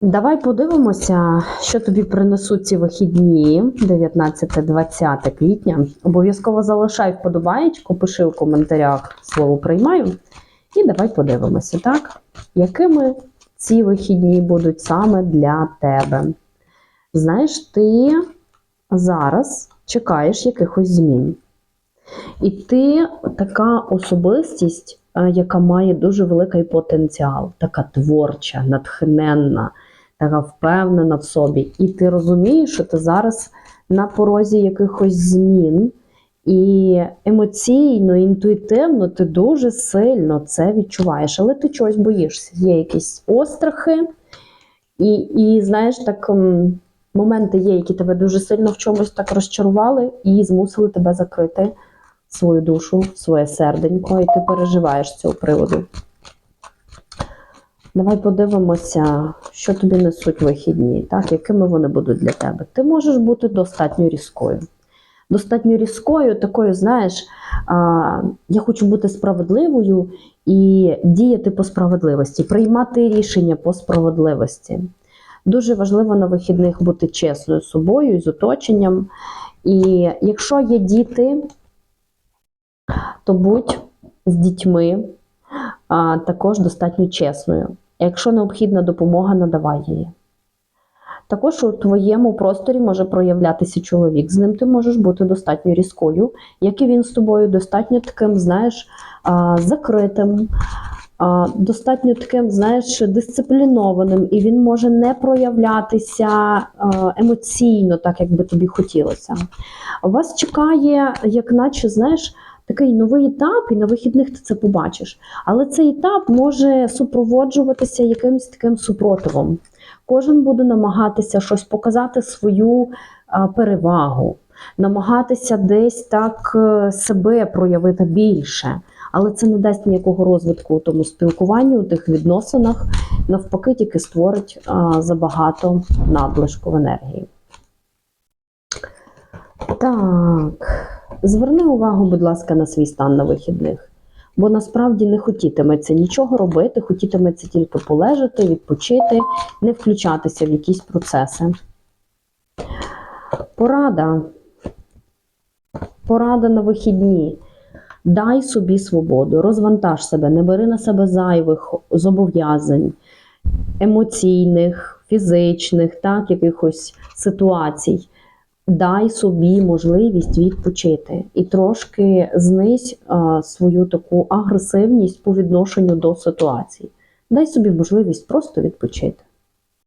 Давай подивимося, що тобі принесуть ці вихідні 19-20 квітня. Обов'язково залишай вподобаєчку, пиши у коментарях слово приймаю. І давай подивимося, так? Якими ці вихідні будуть саме для тебе? Знаєш, ти зараз чекаєш якихось змін. І ти така особистість, яка має дуже великий потенціал, така творча, натхненна, така впевнена в собі. І ти розумієш, що ти зараз на порозі якихось змін. І емоційно, інтуїтивно ти дуже сильно це відчуваєш, але ти чогось боїшся. Є якісь острахи, і, і знаєш, так моменти є, які тебе дуже сильно в чомусь так розчарували і змусили тебе закрити свою душу, своє серденько, і ти переживаєш цього приводу. Давай подивимося, що тобі несуть вихідні, так, якими вони будуть для тебе. Ти можеш бути достатньо різкою. Достатньо різкою, такою, знаєш, а, я хочу бути справедливою і діяти по справедливості, приймати рішення по справедливості. Дуже важливо на вихідних бути чесною з собою і з оточенням. І якщо є діти, то будь з дітьми а, також достатньо чесною. Якщо необхідна допомога, надавай її. Також у твоєму просторі може проявлятися чоловік. З ним ти можеш бути достатньо різкою, як і він з тобою, достатньо таким, знаєш, закритим, достатньо таким, знаєш, дисциплінованим, і він може не проявлятися емоційно, так як би тобі хотілося. Вас чекає, як наче, знаєш, такий новий етап, і на вихідних ти це побачиш. Але цей етап може супроводжуватися якимось таким супротивом. Кожен буде намагатися щось показати свою перевагу, намагатися десь так е, себе проявити більше. Але це не дасть ніякого розвитку у тому спілкуванні, у тих відносинах, навпаки, тільки створить а, забагато надлишку енергії. Так, зверни увагу, будь ласка, на свій стан на вихідних. Бо насправді не хотітиметься нічого робити, хотітиметься тільки полежати, відпочити, не включатися в якісь процеси. Порада. Порада на вихідні. Дай собі свободу, розвантаж себе, не бери на себе зайвих зобов'язань, емоційних, фізичних, так, якихось ситуацій. Дай собі можливість відпочити і трошки знизь а, свою таку агресивність по відношенню до ситуації. Дай собі можливість просто відпочити.